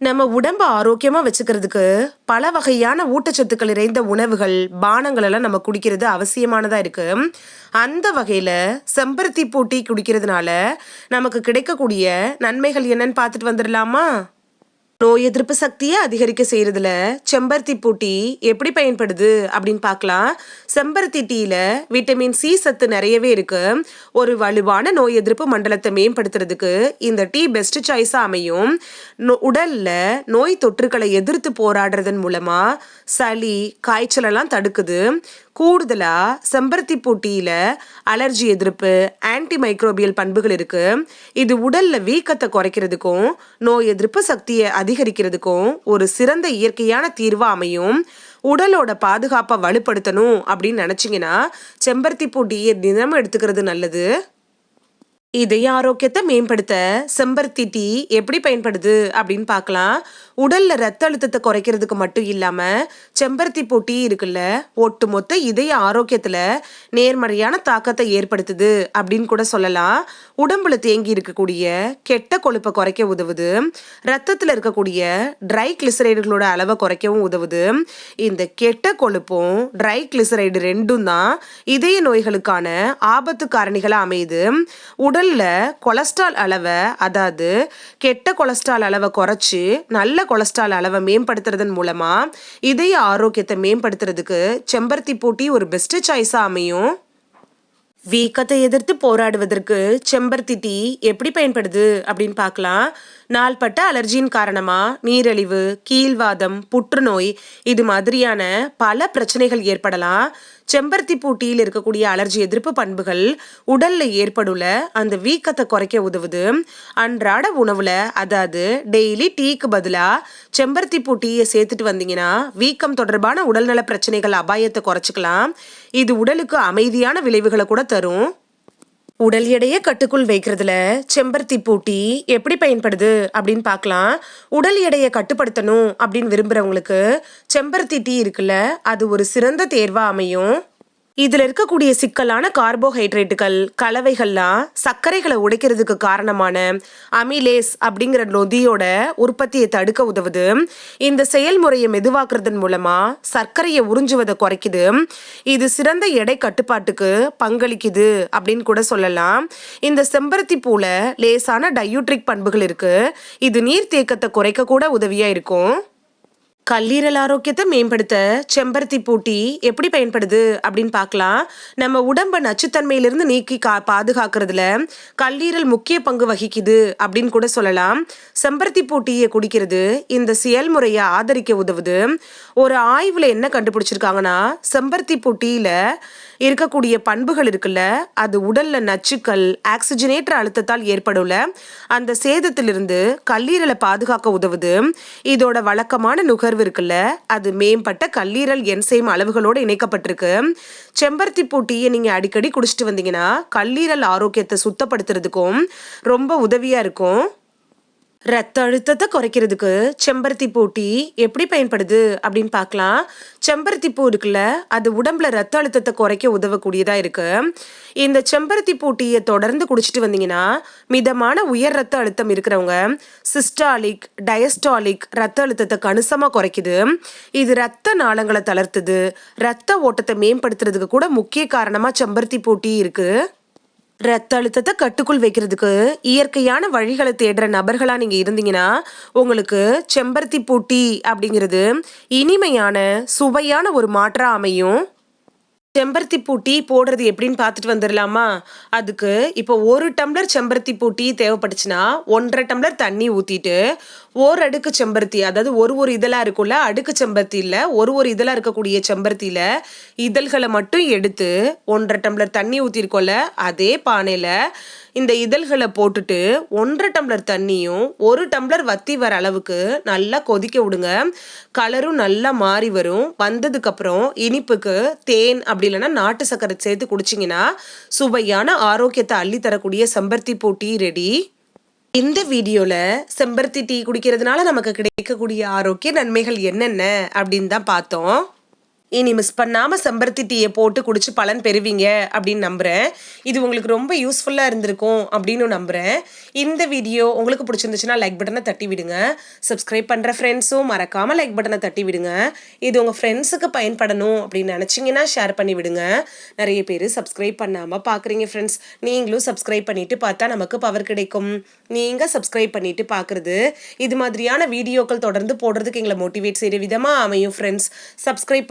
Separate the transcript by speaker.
Speaker 1: நம்ம உடம்ப ஆரோக்கியமாக வச்சுக்கிறதுக்கு பல வகையான ஊட்டச்சத்துக்கள் நிறைந்த உணவுகள் பானங்கள் எல்லாம் நம்ம குடிக்கிறது அவசியமானதாக இருக்கு. அந்த வகையில் செம்பருத்தி பூட்டி குடிக்கிறதுனால நமக்கு கிடைக்கக்கூடிய நன்மைகள் என்னன்னு பார்த்துட்டு வந்துடலாமா? நோய் எதிர்ப்பு சக்தியை அதிகரிக்க செய்யறதுல செம்பருத்தி பூட்டி எப்படி பயன்படுது அப்படின்னு பார்க்கலாம். செம்பருத்தி டீல விட்டமின் சி சத்து நிறையவே இருக்கு. ஒரு வலுவான நோய் எதிர்ப்பு மண்டலத்தை மேம்படுத்துறதுக்கு இந்த டீ பெஸ்ட் சாய்ஸா அமையும். நோ- உடல்ல நோய் தொற்றுக்களை எதிர்த்து போராடுறதன் மூலமா சளி காய்ச்சலெல்லாம் தடுக்குது. கூடுதலாக செம்பருத்தி பூட்டியில் அலர்ஜி எதிர்ப்பு ஆன்டி மைக்ரோபியல் பண்புகள் இருக்குது இது உடலில் வீக்கத்தை குறைக்கிறதுக்கும் நோய் எதிர்ப்பு சக்தியை அதிகரிக்கிறதுக்கும் ஒரு சிறந்த இயற்கையான தீர்வாக அமையும். உடலோட பாதுகாப்பை வலுப்படுத்தணும் அப்படின்னு நினச்சிங்கன்னா செம்பருத்தி பூட்டியை தினமும் எடுத்துக்கிறது நல்லது. இதய ஆரோக்கியத்தை மேம்படுத்த செம்பருத்தி டீ எப்படி பயன்படுது அப்படின்னு பார்க்கலாம். உடல்ல ரத்த அழுத்தத்தை குறைக்கிறதுக்கு மட்டும் இல்லாம செம்பருத்தி பூ டீ இருக்குல்ல ஒட்டுமொத்த இதய ஆரோக்கியத்துல நேர்மறையான தாக்கத்தை ஏற்படுத்துது அப்படின்னு கூட சொல்லலாம். உடம்புல தேங்கி இருக்கக்கூடிய கெட்ட கொழுப்பை குறைக்க உதவுது. ரத்தத்துல இருக்கக்கூடிய ட்ரை கிளிசரைடுகளோட அளவை குறைக்கவும் உதவுது. இந்த கெட்ட கொழுப்பும் ட்ரை கிளிசரைடு ரெண்டும் தான் இதய நோய்களுக்கான ஆபத்து காரணிகளாக அமையுது. உடல் உடல்ல கொலஸ்ட்ரால் அளவை அதாவது கெட்ட கொலஸ்ட்ரால் அளவை குறைச்சி நல்ல கொலஸ்ட்ரால் அளவை மேம்படுத்துறதன் மூலமா இதய ஆரோக்கியத்தை மேம்படுத்துறதுக்கு செம்பருத்தி பூட்டி ஒரு பெஸ்ட் சாய்ஸாக அமையும். வீக்கத்தை எதிர்த்து போராடுவதற்கு செம்பருத்தி டீ எப்படி பயன்படுது அப்படின்னு பார்க்கலாம். நாள்பட்ட அலர்ஜியின் காரணமா நீரழிவு கீழ்வாதம் புற்றுநோய் இது மாதிரியான பல பிரச்சனைகள் ஏற்படலாம். செம்பருத்தி பூட்டியில் இருக்கக்கூடிய அலர்ஜி எதிர்ப்பு பண்புகள் உடல்ல ஏற்படுள்ள அந்த வீக்கத்தை குறைக்க உதவுது. அன்றாட உணவுல அதாவது டெய்லி டீக்கு பதிலா செம்பருத்தி பூ டீயை சேர்த்துட்டு வந்தீங்கன்னா வீக்கம் தொடர்பான உடல்நல பிரச்சனைகள் அபாயத்தை குறைச்சிக்கலாம். இது உடலுக்கு அமைதியான விளைவுகளை கூட தரும்? உடல் எடையை கட்டுக்குள் வைக்கிறதுல செம்பருத்தி பூட்டி எப்படி பயன்படுது அப்படின்னு பார்க்கலாம். உடல் எடையை கட்டுப்படுத்தணும் அப்படின்னு விரும்புறவங்களுக்கு செம்பருத்தி டீ இருக்குல்ல அது ஒரு சிறந்த தேர்வாக அமையும். இதுல இருக்கக்கூடிய சிக்கலான கார்போஹைட்ரேட்டுகள் கலவைகள்லாம் சர்க்கரைகளை உடைக்கிறதுக்கு காரணமான அமிலேஸ் அப்படிங்கிற நொதியோட உற்பத்தியை தடுக்க உதவுது. இந்த செயல்முறையை மெதுவாக்குறதன் மூலமா சர்க்கரையை உறிஞ்சுவதை குறைக்குது. இது சிறந்த எடை கட்டுப்பாட்டுக்கு பங்களிக்குது அப்படின்னு கூட சொல்லலாம். இந்த செம்பருத்தி பூல லேசான டயூட்ரிக் பண்புகள் இருக்கு. இது நீர் தேக்கத்தை குறைக்க கூட உதவியா இருக்கும். கல்லீரல் ஆரோக்கியத்தை மேம்படுத்த செம்பருத்தி பூட்டி எப்படி பயன்படுது அப்படின்னு பார்க்கலாம். நம்ம உடம்ப நச்சுத்தன்மையிலிருந்து நீக்கி கா பாதுகாக்கிறதுல கல்லீரல் முக்கிய பங்கு வகிக்குது அப்படின்னு கூட சொல்லலாம். செம்பருத்தி பூட்டியை குடிக்கிறது இந்த செயல்முறையை ஆதரிக்க உதவுது. ஒரு ஆய்வில் என்ன கண்டுபிடிச்சிருக்காங்கன்னா செம்பருத்தி பூட்டியில் இருக்கக்கூடிய பண்புகள் இருக்குல்ல அது உடல்ல நச்சுக்கள் ஆக்சிஜனேற்ற அழுத்தத்தால் ஏற்படும்ல. அந்த சேதத்திலிருந்து கல்லீரலை பாதுகாக்க உதவுது. இதோட வழக்கமான நுகர்வு இருக்குல்ல அது மேம்பட்ட கல்லீரல் என்சைம் அளவுகளோடு இணைக்கப்பட்டிருக்கு. செம்பருத்தி பூட்டியை நீங்க அடிக்கடி குடிச்சிட்டு வந்தீங்கன்னா கல்லீரல் ஆரோக்கியத்தை சுத்தப்படுத்துறதுக்கும் ரொம்ப உதவியா இருக்கும். ரத்த அழுத்தத்தை குறைக்கிறதுக்கு செம்பருத்தி பூட்டி எப்படி பயன்படுது அப்படின்னு பார்க்கலாம். செம்பருத்தி பூ இருக்குல்ல அது உடம்புல ரத்த அழுத்தத்தை குறைக்க உதவக்கூடியதாக இருக்கு. இந்த செம்பருத்தி பூட்டியை தொடர்ந்து குடிச்சிட்டு வந்தீங்கன்னா மிதமான உயர் ரத்த அழுத்தம் இருக்கிறவங்க சிஸ்டாலிக் டயஸ்டாலிக் ரத்த அழுத்தத்தை கணிசமாக குறைக்குது. இது ரத்த நாளங்களை தளர்த்துது. ரத்த ஓட்டத்தை மேம்படுத்துறதுக்கு கூட முக்கிய காரணமாக செம்பருத்தி பூட்டி இருக்குது ரத்த அழுத்தத்தை கட்டுக்குள் வைக்கிறதுக்கு இயற்கையான வழிகளை தேடுற நபர்களா நீங்க இருந்தீங்கன்னா உங்களுக்கு செம்பருத்தி பூட்டி அப்படிங்கிறது இனிமையான சுவையான ஒரு மாற்றா அமையும். செம்பருத்தி பூட்டி போடுறது எப்படின்னு பார்த்துட்டு வந்துடலாமா? அதுக்கு இப்போ ஒரு டம்ளர் செம்பருத்தி பூட்டி தேவைப்பட்டுச்சுன்னா ஒன்றரை டம்ளர் தண்ணி ஊற்றிட்டு ஓர் அடுக்கு செம்பருத்தி அதாவது ஒரு ஒரு இதழாக இருக்கும்ல அடுக்கு செம்பருத்தியில் ஒரு ஒரு இதழாக இருக்கக்கூடிய செம்பருத்தியில் இதழ்களை மட்டும் எடுத்து ஒன்றரை டம்ளர் தண்ணி ஊற்றிருக்கோம்ல அதே பானையில் இந்த இதழ்களை போட்டுட்டு ஒன்றரை டம்ளர் தண்ணியும் ஒரு டம்ளர் வத்தி வர அளவுக்கு நல்லா கொதிக்க விடுங்க. கலரும் நல்லா மாறி வரும். வந்ததுக்கப்புறம் இனிப்புக்கு தேன் அப்படி இல்லைன்னா நாட்டு சக்கரை சேர்த்து குடிச்சிங்கன்னா சுவையான ஆரோக்கியத்தை அள்ளி தரக்கூடிய செம்பருத்தி போட்டி ரெடி இந்த வீடியோவில் செம்பருத்தி டீ குடிக்கிறதுனால நமக்கு கிடைக்கக்கூடிய ஆரோக்கிய நன்மைகள் என்னென்ன அப்படின்னு தான் பார்த்தோம். இனி மிஸ் பண்ணாமல் செம்பருத்தி டீயை போட்டு குடிச்சு பலன் பெறுவீங்க அப்படின்னு நம்புகிறேன் இது உங்களுக்கு ரொம்ப யூஸ்ஃபுல்லாக இருந்திருக்கும் அப்படின்னு நம்புகிறேன் இந்த வீடியோ உங்களுக்கு பிடிச்சிருந்துச்சுன்னா லைக் பட்டனை தட்டி விடுங்க. சப்ஸ்கிரைப் பண்ணுற ஃப்ரெண்ட்ஸும் மறக்காமல் லைக் பட்டனை தட்டி விடுங்க. இது உங்கள் ஃப்ரெண்ட்ஸுக்கு பயன்படணும் அப்படின்னு நினச்சிங்கன்னா ஷேர் பண்ணி விடுங்க. நிறைய பேர் சப்ஸ்கிரைப் பண்ணாமல் பார்க்குறீங்க ஃப்ரெண்ட்ஸ் நீங்களும் சப்ஸ்கிரைப் பண்ணிட்டு பார்த்தா நமக்கு பவர் கிடைக்கும். நீங்கள் சப்ஸ்கிரைப் பண்ணிட்டு பார்க்குறது இது மாதிரியான வீடியோக்கள் தொடர்ந்து போடுறதுக்கு எங்களை மோட்டிவேட் செய்கிற விதமாக அமையும் ஃப்ரெண்ட்ஸ் சப்ஸ்கிரைப்